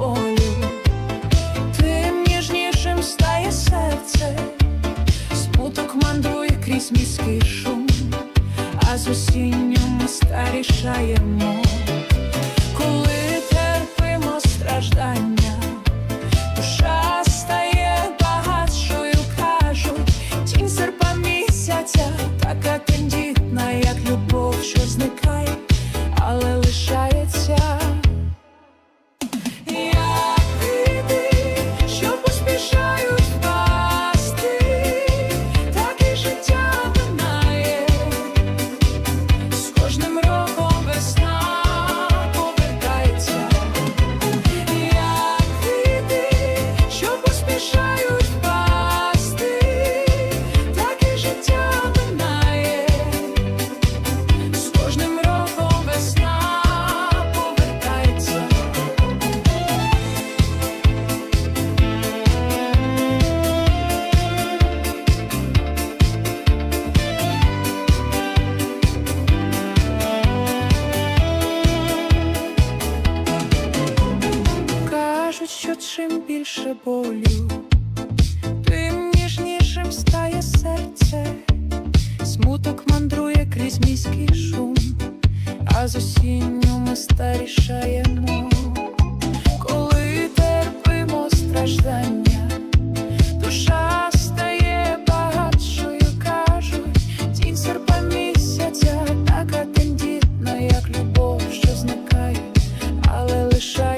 болю, тим ніжнішим стає серце, смуток мандрує крізь міський шум, а з осінням старішаємо. чим більше болю, тим ніжнішим стає серце, смуток мандрує крізь міський шум, а з осінню ми старішаємо, коли терпимо страждання, душа стає багатшою, кажуть, тінь серпа місяця, така тендітна, як любов, що зникає, але лише.